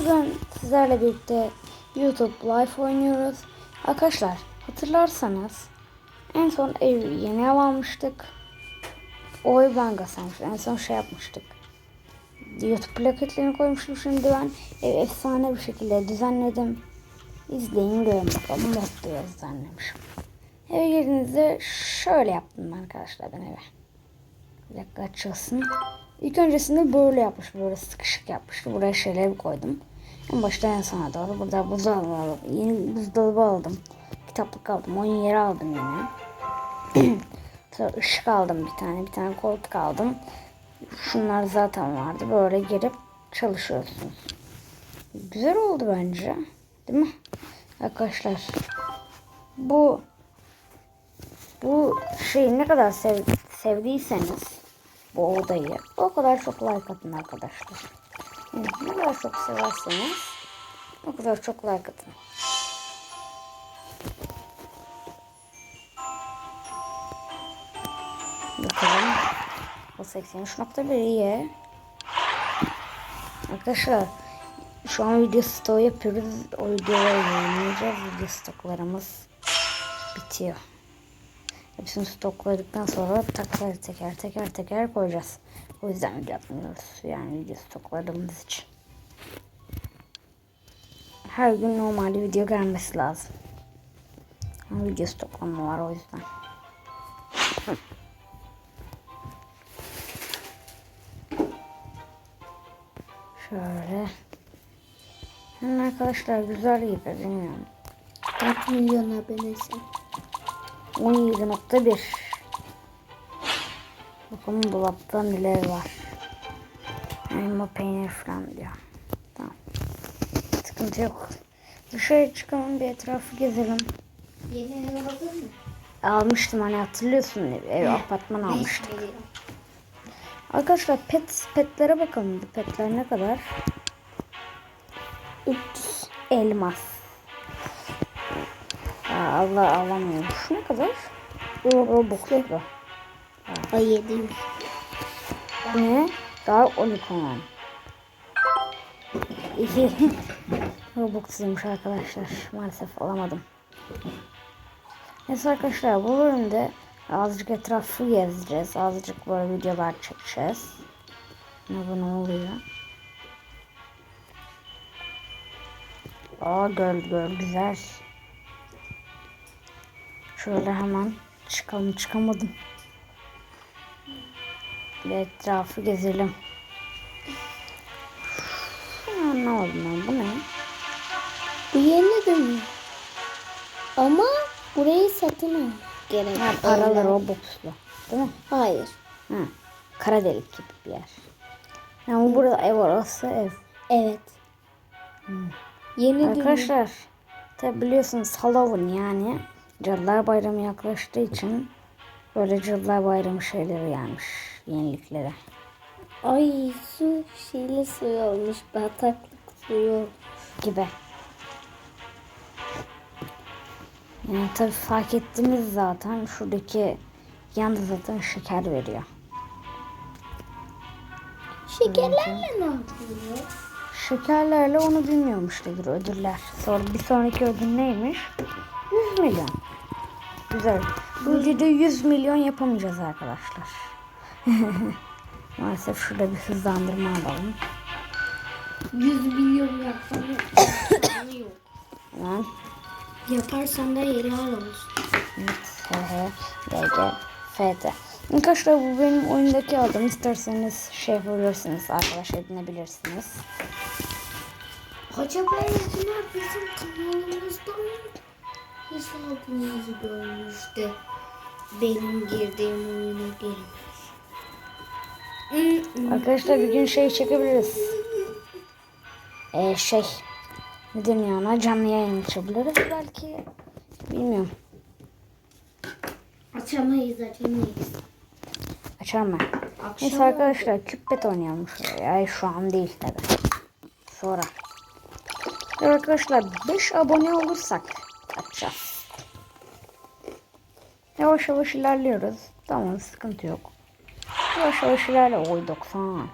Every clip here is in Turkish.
Bugün sizlerle birlikte YouTube Live oynuyoruz. Arkadaşlar hatırlarsanız en son ev yeni ev almıştık. O ev ben kazanmıştım. En son şey yapmıştık. YouTube plaketlerini koymuştum. Şimdi ben ev efsane bir şekilde düzenledim. İzleyin görün bakalım. Mutluya düzenlemişim. Eve girdiğinizde şöyle yaptım ben arkadaşlar ben eve. Bir dakika açılsın. İlk öncesinde böyle yapmış. Böyle sıkışık yapmıştı. Buraya şeyler koydum. En başta en sona doğru. Burada buzdolabı aldım. Yeni buzdolabı aldım. Kitaplık aldım. Oyun yeri aldım yine. Sonra ışık aldım bir tane. Bir tane koltuk aldım. Şunlar zaten vardı. Böyle girip çalışıyorsunuz. Güzel oldu bence. Değil mi? Arkadaşlar. Bu bu şeyi ne kadar sev, sevdiyseniz bu odayı o kadar çok like atın arkadaşlar. Ne kadar çok severseniz o kadar çok like atın. Bakalım. O 83.1 iyi. Arkadaşlar şu an video stoğu yapıyoruz. O videoları yayınlayacağız. Video stoklarımız bitiyor. Hepsini stokladıktan sonra taklar teker teker teker koyacağız. O yüzden video atmıyoruz. Yani video stokladığımız için. Her gün normalde video gelmesi lazım. Ama video stoklama var o yüzden. Şöyle. Hem arkadaşlar güzel gibi bilmiyorum. Kaç milyon abonesi? 17.1 Bakalım dolapta neler var. Elma peynir falan diyor. Tamam. Sıkıntı yok. Dışarı çıkalım bir etrafı gezelim. Yeni ev aldın mı? Almıştım hani hatırlıyorsun ev, ev apartman almıştım. Arkadaşlar pet petlere bakalım. Bu petler ne kadar? 300 elmas. Aa, Allah alamıyorum. Şu ne kadar? Robux bu. Ay 700. Ne? Daha 12 olan. İyi. Robux'uymuş arkadaşlar. Maalesef alamadım. Neyse arkadaşlar bu bölümde azıcık etrafı gezeceğiz. Azıcık böyle videolar çekeceğiz. Ne bu ne oluyor? Aa göl göl güzel. Şöyle hemen çıkalım çıkamadım. Bir etrafı gezelim. Aa, ne oldu lan bu ne? Bu yeni de mi? Ama burayı satın al. Gerek. Ha, paralı Robux'lu. Değil mi? Hayır. Ha, kara delik gibi bir yer. Yani burada ev orası ev. Evet. Yeni dünya. Arkadaşlar tabi biliyorsunuz Halloween yani Cadılar Bayramı yaklaştığı için böyle Cadılar Bayramı şeyleri gelmiş yenilikleri. Ay su şeyli suyu olmuş. Bataklık suyu. gibi. Yani tabii fark ettiniz zaten şuradaki yanda zaten şeker veriyor. Şekerlerle ne yapıyor? Şekerlerle onu bilmiyormuş nedir ödüller. Sonra bir sonraki ödül neymiş? 100 milyon. Güzel. Bu videoda 100 milyon yapamayacağız arkadaşlar. Maalesef şurada bir hızlandırma alalım. 100 milyon yapsam yok. Hemen. Yaparsan da yeri alırız. Evet. H, G, FT. Arkadaşlar bu benim oyundaki adım. İsterseniz şey yapabilirsiniz. Arkadaş edinebilirsiniz. Acaba yazılar bizim kanalımızda mı? Hesabımızı görmüştü. Benim girdiğim oyuna girmiş. Arkadaşlar bir gün şey çekebiliriz. Ee, şey. Ne deniyor ona? Canlı yayın açabiliriz belki. Bilmiyorum. Açamayız açamayız. Ben. Akşam Neyse arkadaşlar küppet oynayalım şuraya. Ay şu an değil tabi. Sonra. Evet arkadaşlar 5 abone olursak açacağız. Yavaş yavaş ilerliyoruz. Tamam sıkıntı yok. Yavaş yavaş ilerle. Oy 90.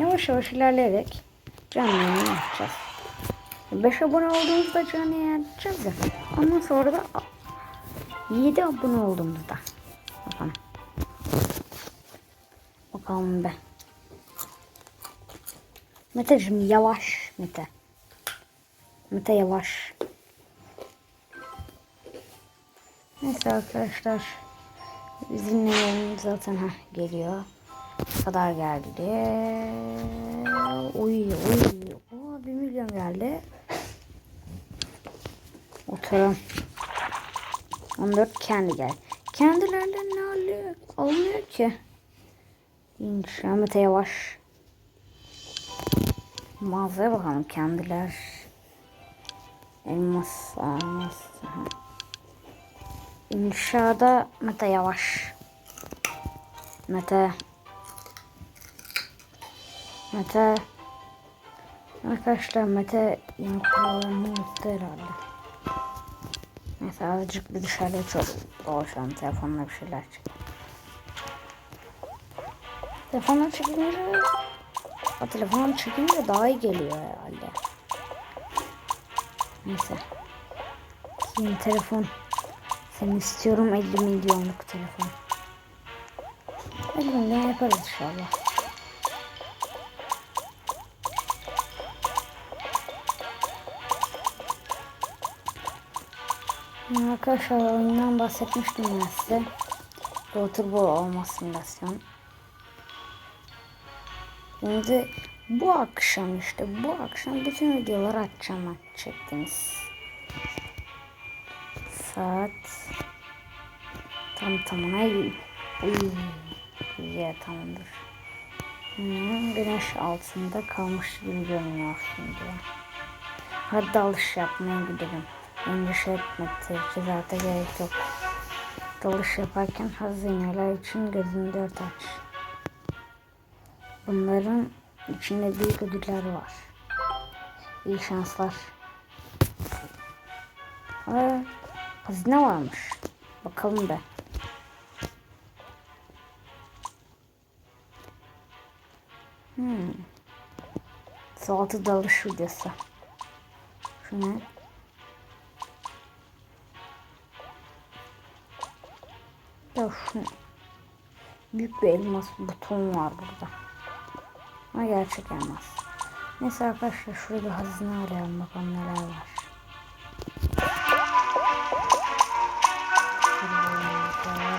Yavaş yavaş ilerleyerek canlı yayın yapacağız. 5 abone olduğumuzda canlı yayın yapacağız ya. Ondan sonra da 7 abone olduğumuzda. Bakalım. Bakalım be. Meteciğim yavaş Mete. Mete yavaş. Neyse arkadaşlar. Yayın zaten ha geliyor. Kadar geldi. Uy uy. Oo, bir milyon geldi. Oturun. 14 kendi gel. Kendilerden ne alıyor? Almıyor ki. İnşaat yavaş. Mağazaya bakalım kendiler. Elmas, elmas. aha. İnşaada Mete yavaş. Mete. Mete. Arkadaşlar Mete yeni kurallarını unuttu herhalde. Neyse azıcık bir dışarıya çok dolaşalım telefonla bir şeyler çek. Telefonla çekince o telefonla çekince daha iyi geliyor herhalde. Neyse. Yeni telefon. Seni istiyorum 50 milyonluk telefon. 50 milyon yaparız inşallah. Arkadaşlar oyundan bahsetmiştim ben size. Waterball olma simülasyon. Şimdi bu akşam işte bu akşam bütün videoları açacağım çektiniz. Saat tam tamına güzel tamamdır. Hmm, güneş altında kalmış gibi görünüyor şimdi. Hadi dalış yapmaya gidelim. Endişe etme teçhizata gerek yok. Dalış yaparken hazineler için gözünü dört aç. Bunların içinde büyük ödüller var. İyi şanslar. Aa, hazine varmış. Bakalım be. Hmm. Saltı dalış videosu. Şu? Ya şu büyük bir elmas buton var burada. Ama gerçek elmas. Neyse arkadaşlar şurada hazine arayalım bakalım neler var.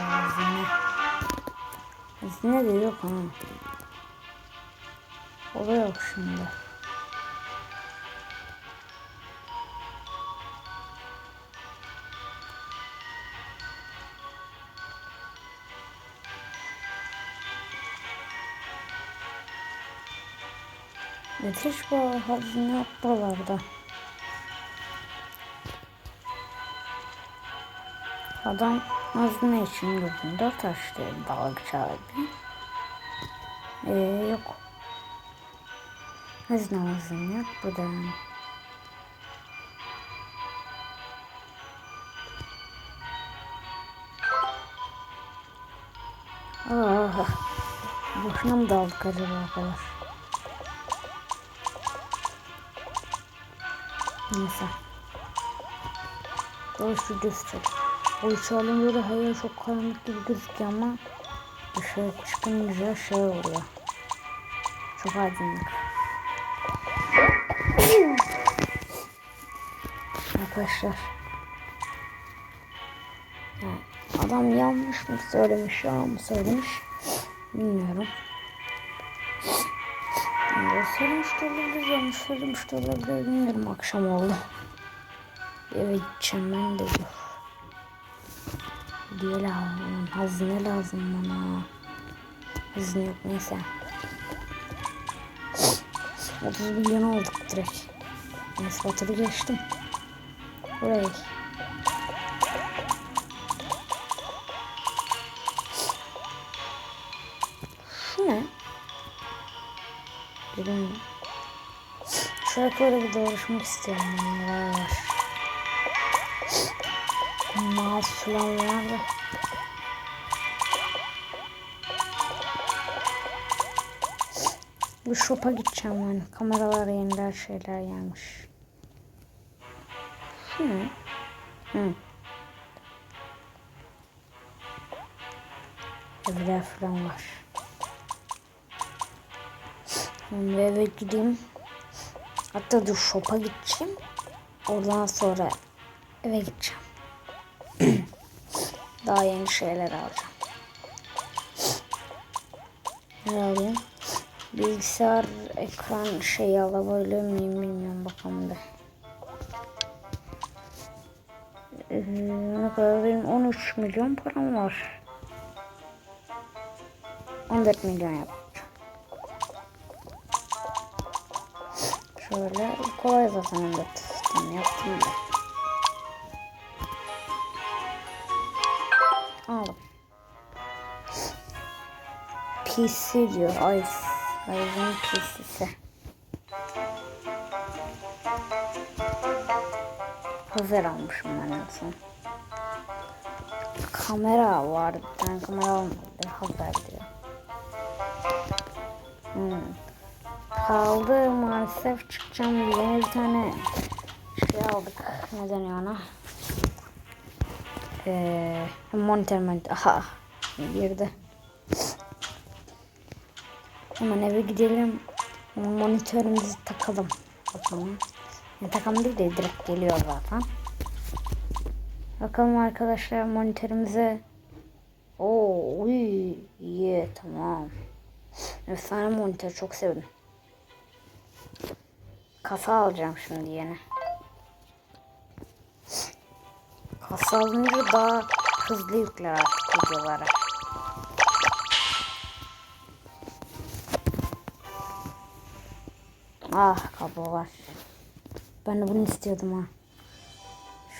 Hazine. Hazine de yok ha. O da yok şimdi. Müthiş bu hazine yok buralarda. Adam hazine için gözünde taştı dalgıç abi. Ee, yok. Da. Ah, boşuna mı daldık acaba o kadar? Neyse. Videosu çek. O uçağın böyle hayal çok karanlık gibi gözüküyor ama dışarı çıkınca şey oluyor. Çok aydınlık. Arkadaşlar. Ya, adam yanlış mı söylemiş ya mı söylemiş bilmiyorum. Ya, söylemiş de olabilir yanlış söylemiş de olabilir bilmiyorum akşam oldu. Eve gideceğim ben de. Diye lazım. Hazine lazım bana. Hazine yok neyse. 30 milyon olduk direkt. Neyse faturu geçtim. Buraya. Şu ne? Bilmiyorum. Böyle bir dolaşmak istiyorum. var. Mouse falan var Bu shop'a gideceğim ben. Kameralar yeniler şeyler gelmiş. Hı. Hı. Evler falan var. Şimdi eve gideyim. Hatta dur shop'a gideceğim. Oradan sonra eve gideceğim. Daha yeni şeyler alacağım. Ne alayım? Bilgisayar ekran şeyi alabilir miyim bilmiyorum bakalım da. Ee, ne kadar benim 13 milyon param var. 14 milyon yapacağım. Şöyle kolay zaten 14 sistem yaptım da. Aldım. PC diyor. Ay. Ayın PC'si. Hazır almışım ben en son. Kamera var. Bir tane kamera almadı. Hazır diyor. Hmm. Kaldı maalesef çıkacağım diye bir tane şey aldık. Ne deniyor ona? Ee, monitör monitör. Aha. Girdi. Hemen eve gidelim. Monitörümüzü takalım. Bakalım. Yani takalım değil de direkt geliyor zaten. Bakalım arkadaşlar monitörümüze. Oo, uy, iyi tamam. Efsane monitör çok sevdim. Kasa alacağım şimdi yeni. Kasa alınca daha hızlı yükler artık videoları. Ah kablo var. Ben de bunu istiyordum ha.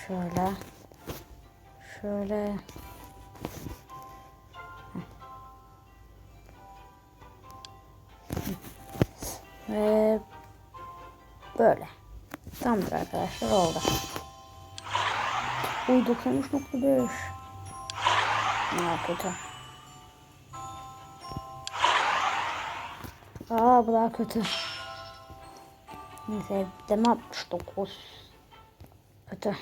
Şöyle. Şöyle. Ve böyle. Tamamdır arkadaşlar oldu. Uy 93.5. Aa kötü. Aa bu daha kötü. Neyse deme 69. Kötü.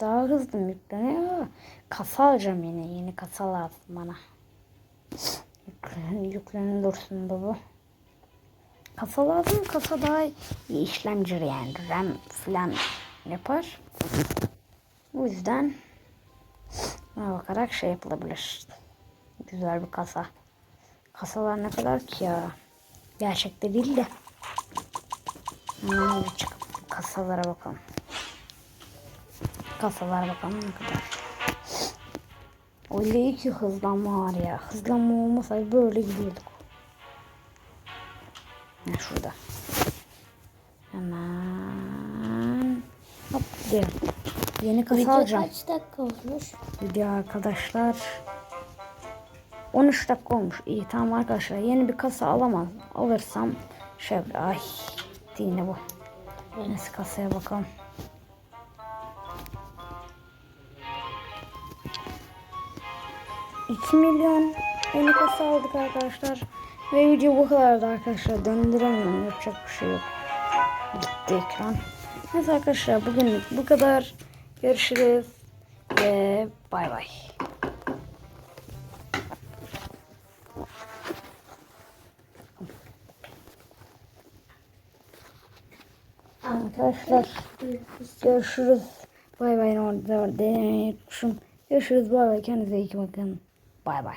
Daha hızlı yükleniyor? Kasa alacağım yine. Yeni kasa lazım bana. Yüklen, yüklenin dursun bu. Kasa lazım. Kasa daha iyi işlemci yani. RAM falan yapar. O yüzden buna bakarak şey yapılabilir. Güzel bir kasa. Kasalar ne kadar ki ya? Gerçekte değil de. Hemen bir çıkıp kasalara bakalım. Kasalara bakalım ne kadar. Öyle ki hızlanma var ya. Hızlanma olmasaydı böyle gidiyorduk. Ha, şurada. Hemen. Hop gidelim. Yeni kasa Video alacağım. kaç dakika olmuş? Video arkadaşlar. 13 dakika olmuş. İyi tamam arkadaşlar. Yeni bir kasa alamam. Alırsam şey ay yine bu. Neyse kasaya bakalım. İki milyon yeni kasa aldık arkadaşlar. Ve video bu kadardı arkadaşlar. Döndüremiyorum. Yapacak bir şey yok. Gitti ekran. Neyse arkadaşlar bugünlük bu kadar. Görüşürüz. Ve bay bay. Arkadaşlar görüşürüz. Bay bay. Görüşürüz. Bay bay. Kendinize iyi bakın. Bay bay.